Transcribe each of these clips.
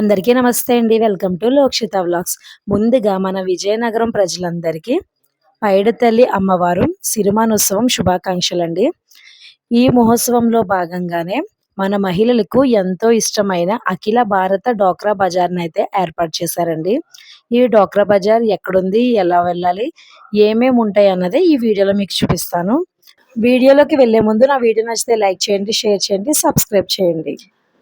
అందరికీ నమస్తే అండి. Welcome to Lokshitha vlogs. ముందుగా మన విజయనగరం ప్రజలందరికీ పైడతల్లి అమ్మవారు సిరిమానోత్సవం శుభాకాంక్షలు అండి ఈ మహోత్సవంలో భాగంగానే మన మహిళలకు ఎంతో ఇష్టమైన అఖిల భారత డోక్రా బజార్ని అయితే ఏర్పాటు చేశారండి. ఈ డోక్రా బజార్ ఎక్కడుంది ఎలా వెళ్ళాలి ఏమేమి ఉంటాయి అన్నది ఈ వీడియోలో మీకు చూపిస్తాను. వీడియోలోకి వెళ్ళే ముందు నా వీడియో నచ్చితే లైక్ చేయండి షేర్ చేయండి సబ్స్క్రైబ్ చేయండి.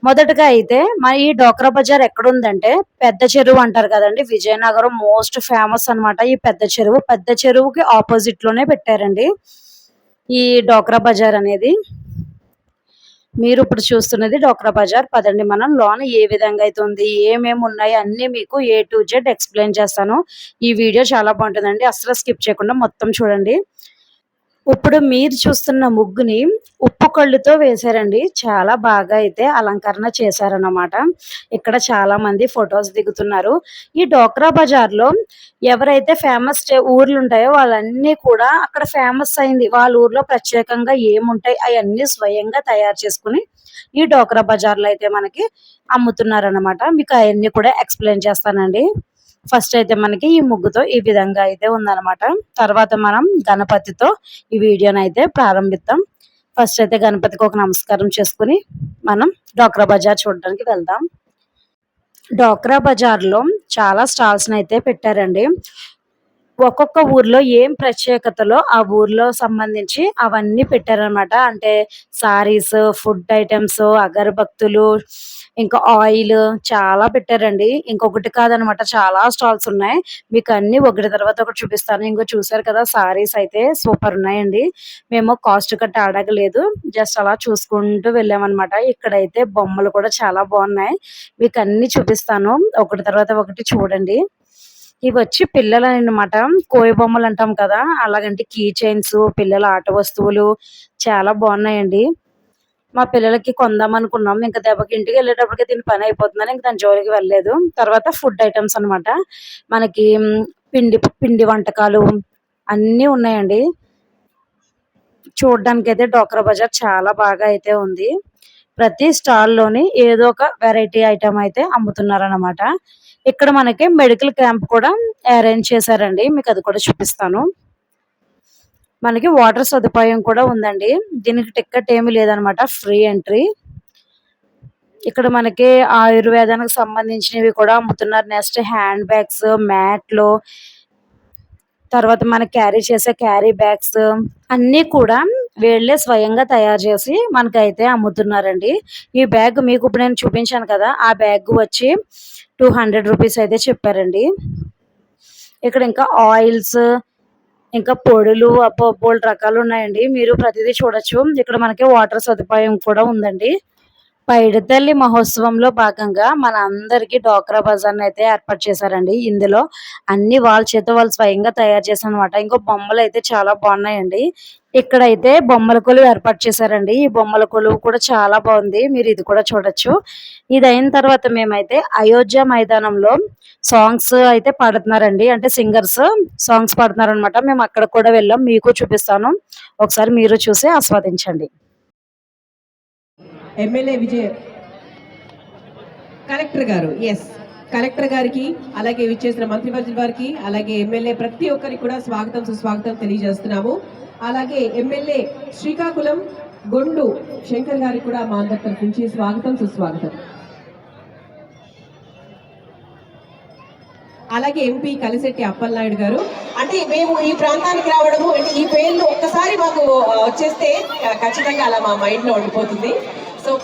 మొదటగా అయితే మా ఈ డోక్రా బజార్ ఎక్కడుందంటే పెద్ద చెరువు అంటారు కదండి. విజయనగరం మోస్ట్ ఫేమస్ అనమాట ఈ పెద్ద చెరువు. పెద్ద చెరువుకి ఆపోజిట్లోనే పెట్టారండి ఈ డోక్రా బజార్ అనేది. మీరు ఇప్పుడు చూస్తున్నది డోక్రా బజార్. పదండి మనం లోన్ ఏ విధంగా అయితే ఉంది ఏమేమి ఉన్నాయి అన్ని మీకు ఏ టు జెడ్ ఎక్స్ప్లెయిన్ చేస్తాను. ఈ వీడియో చాలా బాగుంటుందండి. అసలు స్కిప్ చేయకుండా మొత్తం చూడండి. ఇప్పుడు మీరు చూస్తున్న ముగ్గుని ఉప్పు కళ్ళుతో వేశారండి. చాలా బాగా అయితే అలంకరణ చేశారన్నమాట. ఇక్కడ చాలా మంది ఫొటోస్ దిగుతున్నారు. ఈ డోక్రా బజార్లో ఎవరైతే ఫేమస్ ఊర్లు ఉంటాయో వాళ్ళన్నీ కూడా అక్కడ ఫేమస్ అయింది. వాళ్ళ ఊర్లో ప్రత్యేకంగా ఏముంటాయి అవన్నీ స్వయంగా తయారు చేసుకుని ఈ డోక్రా బజార్లో అయితే మనకి అమ్ముతున్నారన్నమాట. మీకు అవన్నీ కూడా ఎక్స్ప్లెయిన్ చేస్తానండి. ఫస్ట్ అయితే మనకి ఈ ముగ్గుతో ఈ విధంగా అయితే ఉందన్నమాట. తర్వాత మనం గణపతితో ఈ వీడియోని అయితే ప్రారంభిద్దాం. ఫస్ట్ అయితే గణపతికి ఒక నమస్కారం చేసుకుని మనం డోక్రా బజార్ చూడడానికి వెళ్దాం. డోక్రా బజార్లో చాలా స్టాల్స్ని అయితే పెట్టారండి. ఒక్కొక్క ఊర్లో ఏం ప్రత్యేకతలో ఆ ఊర్లో సంబంధించి అవన్నీ పెట్టారనమాట అంటే సారీస్ ఫుడ్ ఐటమ్స్ అగరబత్తులు ఇంకా ఆయిల్ చాలా పెట్టారండి. ఇంకొకటి కాదనమాట చాలా స్టాల్స్ ఉన్నాయి. మీకు అన్ని ఒకటి తర్వాత ఒకటి చూపిస్తాను. ఇంకో చూసారు కదా సారీస్ అయితే సూపర్ ఉన్నాయండి. మేము కాస్ట్ కట్ట అడగలేదు. జస్ట్ అలా చూసుకుంటూ వెళ్ళామన్నమాట ఇక్కడైతే బొమ్మలు కూడా చాలా బాగున్నాయి. మీకు అన్ని చూపిస్తాను. ఒకటి తర్వాత ఒకటి చూడండి. ఇవి వచ్చి పిల్లలు అనమాట కోయ బొమ్మలు అంటాం కదా అలాగంటే కీ చైన్స్ పిల్లల ఆట వస్తువులు చాలా బాగున్నాయండి. మా పిల్లలకి కొందాం అనుకున్నాం. ఇంకా దెబ్బకి ఇంటికి వెళ్ళేటప్పటికి దీని పని అయిపోతుందని ఇంకా దాని జోలికి వెళ్ళలేదు. తర్వాత ఫుడ్ ఐటమ్స్ అనమాట మనకి పిండి పిండి వంటకాలు అన్నీ ఉన్నాయండి. చూడడానికి అయితే డోక్రా బజార్ చాలా బాగా అయితే ఉంది. ప్రతి స్టాల్లోని ఏదో ఒక వెరైటీ ఐటమ్ అయితే అమ్ముతున్నారనమాట ఇక్కడ మనకి మెడికల్ క్యాంప్ కూడా అరేంజ్ చేశారండి. మీకు అది కూడా చూపిస్తాను. మనకి వాటర్ సదుపాయం కూడా ఉందండి. దీనికి టిక్కెట్ ఏమీ లేదనమాట. Free entry. ఇక్కడ మనకి ఆయుర్వేదానికి సంబంధించినవి కూడా అమ్ముతున్నారు. నెక్స్ట్ హ్యాండ్ బ్యాగ్స్ మ్యాట్లు తర్వాత మనకి క్యారీ చేసే క్యారీ బ్యాగ్స్ అన్నీ కూడా వీళ్ళే స్వయంగా తయారు చేసి మనకైతే అమ్ముతున్నారండి. ఈ బ్యాగ్ మీకు ఇప్పుడు నేను చూపించాను కదా ఆ బ్యాగ్ వచ్చి టూ హండ్రెడ్ రూపీస్ అయితే చెప్పారండి. ఇక్కడ ఇంకా ఆయిల్స్ ఇంకా పొడులు బోల్డ్ రకాలు ఉన్నాయండి. మీరు ప్రతిదీ చూడొచ్చు. ఇక్కడ మనకి వాటర్ సదుపాయం కూడా ఉందండి. పైడితల్లి మహోత్సవంలో భాగంగా మన అందరికీ డోక్రా బజార్ని అయితే ఏర్పాటు చేశారండి. ఇందులో అన్ని వాళ్ళ చేత వాళ్ళు స్వయంగా తయారు చేశారు అనమాట ఇంకో బొమ్మలు అయితే చాలా బాగున్నాయండి. ఇక్కడైతే బొమ్మల కొలువు ఏర్పాటు చేశారండి. ఈ బొమ్మల కొలువు కూడా చాలా బాగుంది. మీరు ఇది కూడా చూడొచ్చు. ఇది అయిన తర్వాత మేమైతే అయోధ్య మైదానంలో సాంగ్స్ అయితే పాడుతున్నారండి. అంటే సింగర్స్ సాంగ్స్ పాడుతున్నారు అనమాట మేము అక్కడ కూడా వెళ్ళాం. మీకు చూపిస్తాను. ఒకసారి మీరు చూసి ఆస్వాదించండి. ఎమ్మెల్యే విజయ్ కలెక్టర్ గారు ఎస్ కలెక్టర్ గారికి అలాగే విచ్చేసిన మంత్రివర్గ వారికి అలాగే ఎమ్మెల్యే ప్రతి ఒక్కరికి కూడా స్వాగతం సుస్వాగతం తెలియజేస్తున్నాము. అలాగే ఎమ్మెల్యే శ్రీకాకుళం గొండు శంకర్ గారికి కూడా మా అందరి తరఫు నుంచి స్వాగతం సుస్వాగతం. అలాగే ఎంపీ కలిశెట్టి అప్పలనాయుడు గారు అంటే మేము ఈ ప్రాంతానికి రావడము అంటే ఈ పేర్లు ఒక్కసారి మాకు వచ్చేస్తే ఖచ్చితంగా అలా మా మైండ్లో ఉండిపోతుంది. సో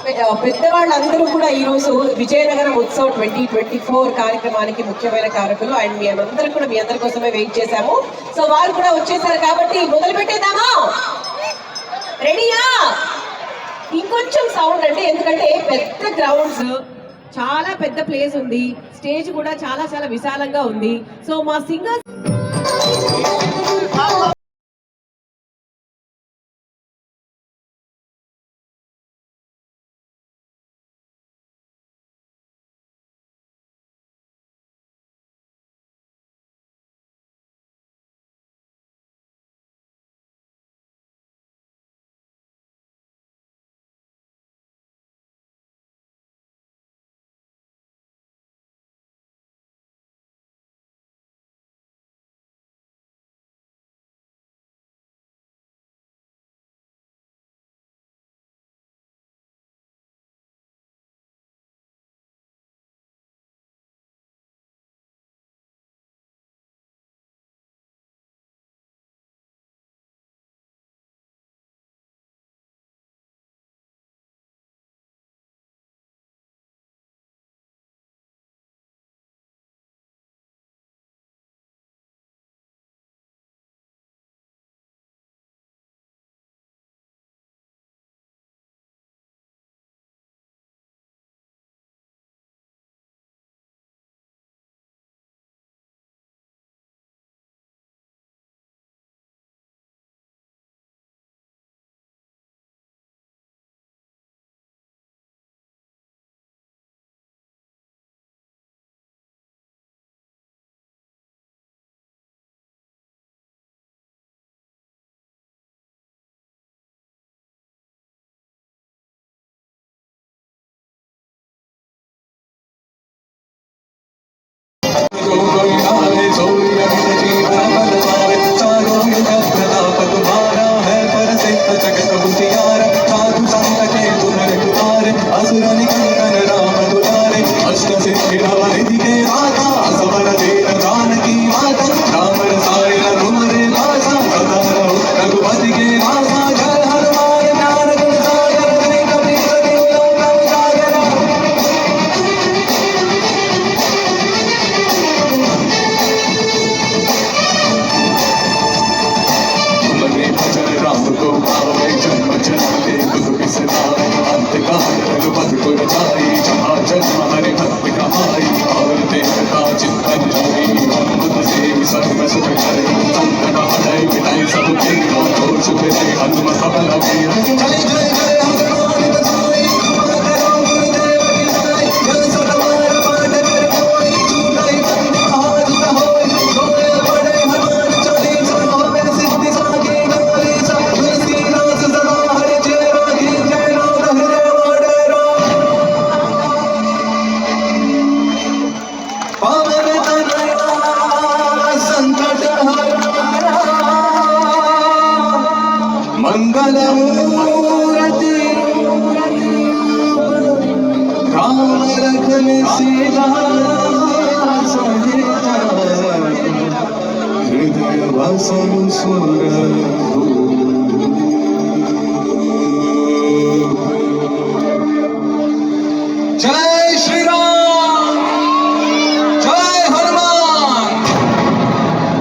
పెద్దవాళ్ళందరూ కూడా ఈరోజు Vizianagaram Utsav twenty twenty four కార్యక్రమానికి ముఖ్యమైన కారకులు అండ్ మేమందరం కూడా మీ అందరి కోసమే వెయిట్ చేశాము. సో వారు కూడా వచ్చేసారు కాబట్టి మొదలు పెట్టేద్దామా? రెడీయా? ఇంకొంచెం సౌండ్ అంటే ఎందుకంటే పెద్ద గ్రౌండ్స్ చాలా పెద్ద ప్లేస్ ఉంది. స్టేజ్ కూడా చాలా చాలా విశాలంగా ఉంది. సో మా singers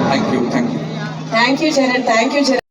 Thank you, thank you, Thank you, General, thank you, Jared.